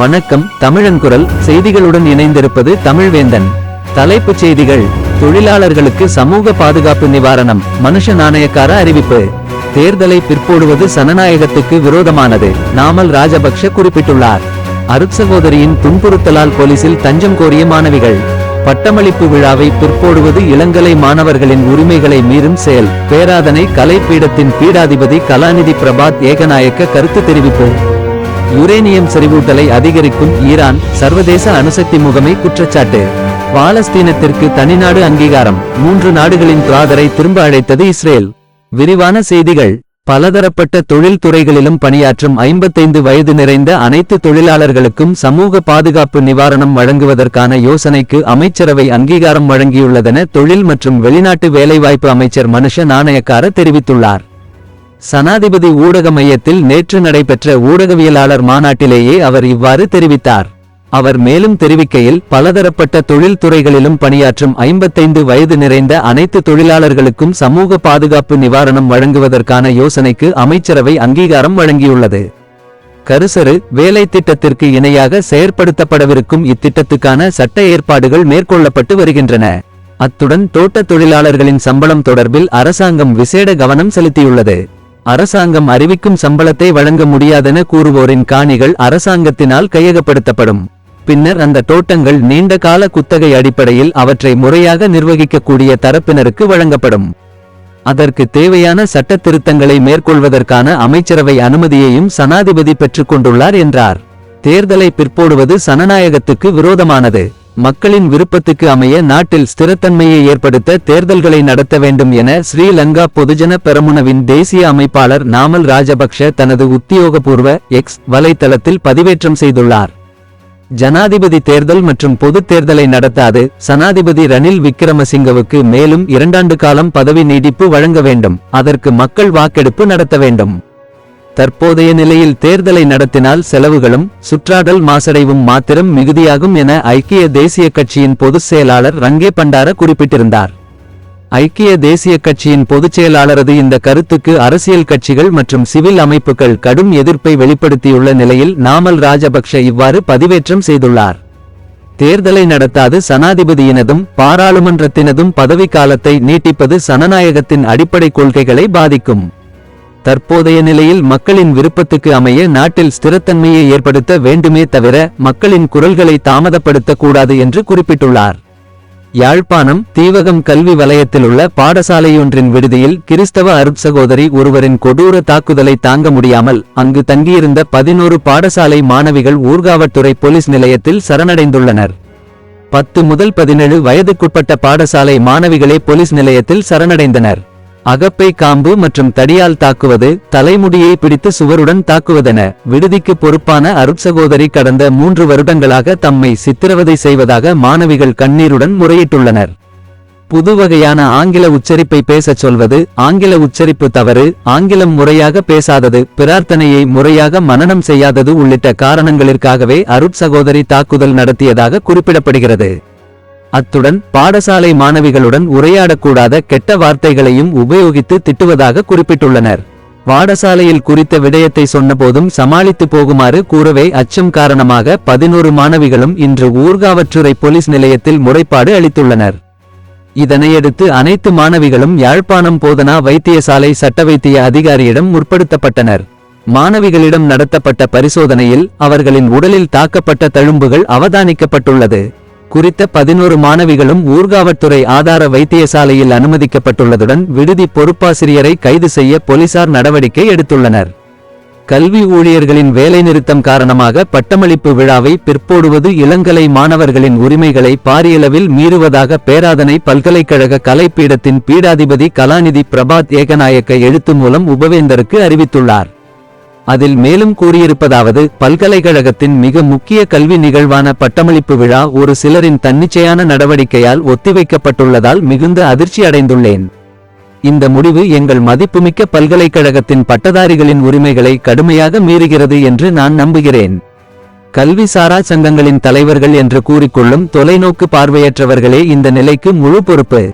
வணக்கம் தமிழன்குரல். செய்திகளுடன் இணைந்திருப்பது தமிழ்வேந்தன். தலைப்புச் செய்திகள். தொழிலாளர்களுக்கு சமூக பாதுகாப்பு நிவாரணம். மனுஷ நாணயக்கார அறிவிப்பு. தேர்தலை பிற்போடுவது சனநாயகத்துக்கு விரோதமானது. நாமல் ராஜபக்ஷ குறிப்பிட்டுள்ளார். அருட்சகோதரியின் துன்புறுத்தலால் போலீசில் தஞ்சம் கோரிய மாணவிகள். பட்டமளிப்பு விழாவை பிற்போடுவது இளங்கலை மாணவர்களின் உரிமைகளை மீறும் செயல். பேராதனை கலைப்பீடத்தின் பீடாதிபதி கலாநிதி பிரபாத் ஏகநாயக்க கருத்து தெரிவிப்பு. யுரேனியம் செறிவூட்டலை அதிகரிக்கும் ஈரான் சர்வதேச அணுசக்தி முகமை குற்றச்சாட்டு. பாலஸ்தீனத்திற்கு தனிநாடு அங்கீகாரம். மூன்று நாடுகளின் துராதரை திரும்ப அழைத்தது இஸ்ரேல். விரிவான செய்திகள். பலதரப்பட்ட தொழில் துறைகளிலும் பணியாற்றும் ஐம்பத்தைந்து வயது நிறைந்த அனைத்து தொழிலாளர்களுக்கும் சமூக பாதுகாப்பு நிவாரணம் வழங்குவதற்கான யோசனைக்கு அமைச்சரவை அங்கீகாரம் வழங்கியுள்ளதென தொழில் மற்றும் வெளிநாட்டு வேலைவாய்ப்பு அமைச்சர் மனுஷ நாணயக்கார தெரிவித்துள்ளார். சனாதிபதி ஊடக மையத்தில் நேற்று நடைபெற்ற ஊடகவியலாளர் மாநாட்டிலேயே அவர் இவ்வாறு தெரிவித்தார். அவர் மேலும் தெரிவிக்கையில் பலதரப்பட்ட தொழில்துறைகளிலும் பணியாற்றும் ஐம்பத்தைந்து வயது நிறைந்த அனைத்து தொழிலாளர்களுக்கும் சமூக பாதுகாப்பு நிவாரணம் வழங்குவதற்கான யோசனைக்கு அமைச்சரவை அங்கீகாரம் வழங்கியுள்ளது. கருசரு வேலை திட்டத்திற்கு இணையாக செயற்படுத்தப்படவிருக்கும் இத்திட்டத்துக்கான சட்ட ஏற்பாடுகள் மேற்கொள்ளப்பட்டு வருகின்றன. அத்துடன் தோட்ட தொழிலாளர்களின் சம்பளம் தொடர்பில் அரசாங்கம் விசேட கவனம் செலுத்தியுள்ளது. அரசாங்கம் அறிவிக்கும் சம்பளத்தை வழங்க முடியாதென கூறுவோரின் காணிகள் அரசாங்கத்தினால் கையகப்படுத்தப்படும். பின்னர் அந்த தோட்டங்கள் நீண்ட கால குத்தகை அடிப்படையில் அவற்றை முறையாக நிர்வகிக்கக்கூடிய தரப்பினருக்கு வழங்கப்படும். அதற்கு தேவையான சட்ட திருத்தங்களை மேற்கொள்வதற்கான அமைச்சரவை அனுமதியையும் சனாதிபதி பெற்றுக்கொண்டுள்ளார் என்றார். தேர்தலை பிற்போடுவது சனநாயகத்துக்கு விரோதமானது. மக்களின் விருப்பத்துக்கு அமைய நாட்டில் ஸ்திரத்தன்மையை ஏற்படுத்த தேர்தல்களை நடத்த வேண்டும் என ஸ்ரீலங்கா பொதுஜன பெரமுனவின் தேசிய அமைப்பாளர் நாமல் ராஜபக்ஷ தனது உத்தியோகபூர்வ எக்ஸ் வலைத்தளத்தில் பதிவேற்றம் செய்துள்ளார். ஜனாதிபதி தேர்தல் மற்றும் பொதுத் தேர்தலை நடத்தாது சனாதிபதி ரணில் விக்கிரமசிங்கவுக்கு மேலும் இரண்டாண்டு காலம் பதவி நீடிப்பு வழங்க வேண்டும். அதற்கு மக்கள் வாக்கெடுப்பு நடத்த வேண்டும். தற்போதைய நிலையில் தேர்தலை நடத்தினால் செலவுகளும் சுற்றாடல் மாசடைவும் மாத்திரம் மிகுதியாகும் என ஐக்கிய தேசிய கட்சியின் பொதுச் செயலாளர் ரங்கே பண்டார குறிப்பிட்டிருந்தார். ஐக்கிய தேசிய கட்சியின் பொதுச் செயலாளரது இந்த கருத்துக்கு அரசியல் கட்சிகள் மற்றும் சிவில் அமைப்புகள் கடும் எதிர்ப்பை வெளிப்படுத்தியுள்ள நிலையில் நாமல் ராஜபக்ஷ இவ்வாறு பதிவேற்றம் செய்துள்ளார். தேர்தலை நடத்தாது சனாதிபதியினதும் பாராளுமன்றத்தினதும் பதவிக்காலத்தை நீட்டிப்பது சனநாயகத்தின் அடிப்படை கொள்கைகளை பாதிக்கும். தற்போதைய நிலையில் மக்களின் விருப்பத்துக்கு அமைய நாட்டில் ஸ்திரத்தன்மையை ஏற்படுத்த வேண்டுமே தவிர மக்களின் குரல்களை தாமதப்படுத்தக்கூடாது என்று குறிப்பிட்டுள்ளார். யாழ்ப்பாணம் தீவகம் கல்வி வலயத்திலுள்ள பாடசாலையொன்றின் விடுதியில் கிறிஸ்தவ அருட்சகோதரி ஒருவரின் கொடூர தாக்குதலை தாங்க முடியாமல் அங்கு தங்கியிருந்த பதினோரு பாடசாலை மாணவிகள் ஊர்காவற்துறை போலீஸ் நிலையத்தில் சரணடைந்துள்ளனர். பத்து முதல் பதினேழு வயதுக்குட்பட்ட பாடசாலை மாணவிகளே போலீஸ் நிலையத்தில் சரணடைந்தனர். அகப்பை காம்பு மற்றும் தடியால் தாக்குவது தலைமுடியை பிடித்து சுவருடன் தாக்குவதென விடுதிக்கு பொறுப்பான அருட்சகோதரி கடந்த மூன்று வருடங்களாக தம்மை சித்திரவதை செய்வதாக மாணவிகள் கண்ணீருடன் முறையிட்டுள்ளனர். புது வகையான ஆங்கில உச்சரிப்பை பேசச் சொல்வது ஆங்கில உச்சரிப்பு தவறு ஆங்கிலம் முறையாக பேசாதது பிரார்த்தனையை முறையாக மனனம் செய்யாதது உள்ளிட்ட காரணங்களிற்காகவே அருட்சகோதரி தாக்குதல் நடத்தியதாக குறிப்பிடப்படுகிறது. அத்துடன் பாடசாலை மாணவிகளுடன் உரையாடக்கூடாத கெட்ட வார்த்தைகளையும் உபயோகித்து திட்டுவதாக குறிப்பிட்டுள்ளனர். பாடசாலையில் குறித்த விடயத்தை சொன்னபோதும் சமாளித்து போகுமாறு கூறவே அச்சம் காரணமாக பதினோரு மாணவிகளும் இன்று ஊர்காவற்றுறை போலீஸ் நிலையத்தில் முறைப்பாடு அளித்துள்ளனர். இதனையடுத்து அனைத்து மாணவிகளும் யாழ்ப்பாணம் போதனா வைத்தியசாலை சட்ட வைத்திய அதிகாரியிடம் முற்படுத்தப்பட்டனர். மாணவிகளிடம் நடத்தப்பட்ட பரிசோதனையில் அவர்களின் உடலில் தாக்கப்பட்ட தழும்புகள் அவதானிக்கப்பட்டுள்ளது. குறித்த பதினோரு மாணவிகளும் ஊர்காவற்துறை ஆதார வைத்தியசாலையில் அனுமதிக்கப்பட்டுள்ளதுடன் விடுதி பொறுப்பாசிரியரை கைது செய்ய போலீசார் நடவடிக்கை எடுத்துள்ளனர். கல்வி ஊழியர்களின் வேலைநிறுத்தம் காரணமாக பட்டமளிப்பு விழாவை பிற்போடுவது இளங்கலை மாணவர்களின் உரிமைகளை பாரியளவில் மீறுவதாக பேராதனை பல்கலைக்கழக கலைப்பீடத்தின் பீடாதிபதி கலாநிதி பிரபாத் ஏகநாயக்க எழுத்து மூலம் உபவேந்தருக்கு அறிவித்துள்ளார். அதில் மேலும் கூறியிருப்பதாவது பல்கலைக்கழகத்தின் மிக முக்கிய கல்வி நிகழ்வான பட்டமளிப்பு விழா ஒரு சிலரின் தன்னிச்சையான நடவடிக்கையால் ஒத்திவைக்கப்பட்டுள்ளதால் மிகுந்த அதிர்ச்சி அடைந்துள்ளேன். இந்த முடிவு எங்கள் மதிப்புமிக்க பல்கலைக்கழகத்தின் பட்டதாரிகளின் உரிமைகளை கடுமையாக மீறுகிறது என்று நான் நம்புகிறேன். கல்வி சாரா சங்கங்களின் தலைவர்கள் என்று கூறிக்கொள்ளும் தொலைநோக்கு பார்வையற்றவர்களே இந்த நிலைக்கு முழு பொறுப்பு.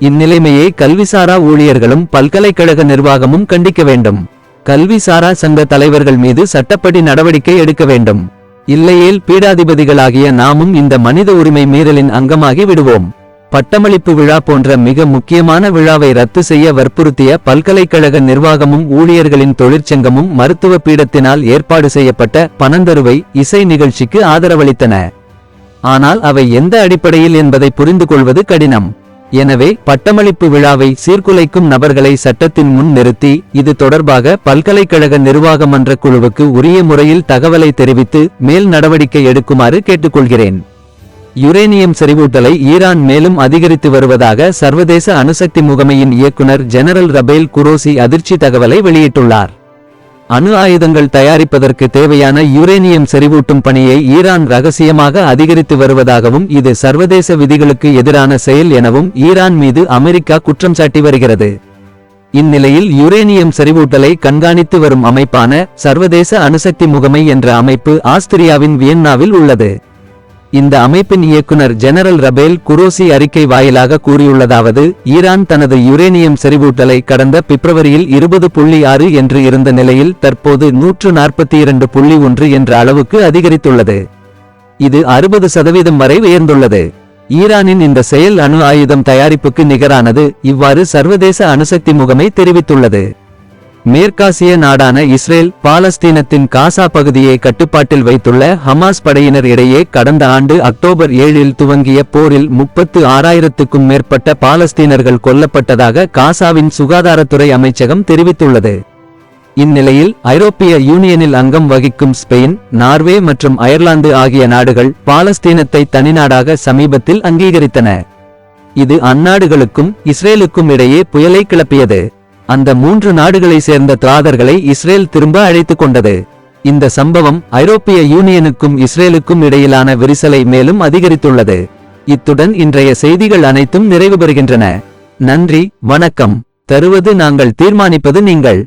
இந்நிலைமையை கல்விசாரா ஊழியர்களும் பல்கலைக்கழக நிர்வாகமும் கண்டிக்க வேண்டும். கல்வி சாரா சங்க தலைவர்கள் மீது சட்டப்படி நடவடிக்கை எடுக்க வேண்டும். இல்லையேல் பீடாதிபதிகளாகிய நாமும் இந்த மனித உரிமை மீறலின் அங்கமாகி விடுவோம். பட்டமளிப்பு விழா போன்ற மிக முக்கியமான விழாவை ரத்து செய்ய வற்புறுத்திய பல்கலைக்கழக நிர்வாகமும் ஊழியர்களின் தொழிற்சங்கமும் மருத்துவ பீடத்தினால் ஏற்பாடு செய்யப்பட்ட பனந்தருவை இசை நிகழ்ச்சிக்கு ஆதரவளித்தன. ஆனால் அவை எந்த அடிப்படையில் என்பதை புரிந்து கொள்வது கடினம். எனவே பட்டமளிப்பு விழாவை சீர்குலைக்கும் நபர்களை சட்டத்தின் முன் நிறுத்தி இது தொடர்பாக பல்கலைக்கழக நிர்வாக மன்ற குழுவுக்கு உரிய முறையில் தகவலை தெரிவித்து மேல் நடவடிக்கை எடுக்குமாறு கேட்டுக்கொள்கிறேன். யுரேனியம் செறிவூட்டலை ஈரான் மேலும் அதிகரித்து வருவதாக சர்வதேச அணுசக்தி முகமையின் இயக்குனர் ஜெனரல் ரபேல் குரோசி அதிர்ச்சி தகவலை வெளியிட்டுள்ளார். அணு ஆயுதங்கள் தயாரிப்பதற்கு தேவையான யுரேனியம் செறிவூட்டும் பணியை ஈரான் ரகசியமாக அதிகரித்து வருவதாகவும் இது சர்வதேச விதிகளுக்கு எதிரான செயல் எனவும் ஈரான் மீது அமெரிக்கா குற்றம் சாட்டி வருகிறது. இந்நிலையில் யுரேனியம் செறிவூட்டலை கண்காணித்து வரும் அமைப்பான சர்வதேச அணுசக்தி முகமை என்ற அமைப்பு ஆஸ்திரியாவின் வியன்னாவில் உள்ளது. இந்த அமைப்பின் இயக்குனர் ஜெனரல் ரபேல் குரோசி அறிக்கை வாயிலாக கூறியுள்ளதாவது ஈரான் தனது யுரேனியம் செறிவூட்டலை கடந்த பிப்ரவரியில் இருபது புள்ளி ஆறு என்று இருந்த நிலையில் தற்போது நூற்று நாற்பத்தி இரண்டு புள்ளி ஒன்று என்ற அளவுக்கு அதிகரித்துள்ளது. இது அறுபது சதவீதம் வரை உயர்ந்துள்ளது. ஈரானின் இந்த செயல் அணு ஆயுதம் தயாரிப்புக்கு நிகரானது இவ்வாறு சர்வதேச அணுசக்தி முகமை தெரிவித்துள்ளது. மேற்காசிய நாடான இஸ்ரேல் பாலஸ்தீனத்தின் காசா பகுதியை கட்டுப்பாட்டில் வைத்துள்ள ஹமாஸ் படையினர் இடையே கடந்த ஆண்டு அக்டோபர் ஏழில் துவங்கிய போரில் முப்பத்து ஆறாயிரத்துக்கும் மேற்பட்ட பாலஸ்தீனர்கள் கொல்லப்பட்டதாக காசாவின் சுகாதாரத்துறை அமைச்சகம் தெரிவித்துள்ளது. இந்நிலையில் ஐரோப்பிய யூனியனில் அங்கம் வகிக்கும் ஸ்பெயின் நார்வே மற்றும் அயர்லாந்து ஆகிய நாடுகள் பாலஸ்தீனத்தை தனிநாடாக சமீபத்தில் அங்கீகரித்தன. இது அந்நாடுகளுக்கும் இஸ்ரேலுக்கும் இடையே புயலை கிளப்பியது. அந்த மூன்று நாடுகளை சேர்ந்த திராதர்களை இஸ்ரேல் திரும்ப அழைத்துக் கொண்டது. இந்த சம்பவம் ஐரோப்பிய யூனியனுக்கும் இஸ்ரேலுக்கும் இடையிலான விரிசலை மேலும் அதிகரித்துள்ளது. இத்துடன் இன்றைய செய்திகள் அனைத்தும் நிறைவு பெறுகின்றன நன்றி வணக்கம். தருவது நாங்கள் தீர்மானிப்பது நீங்கள்.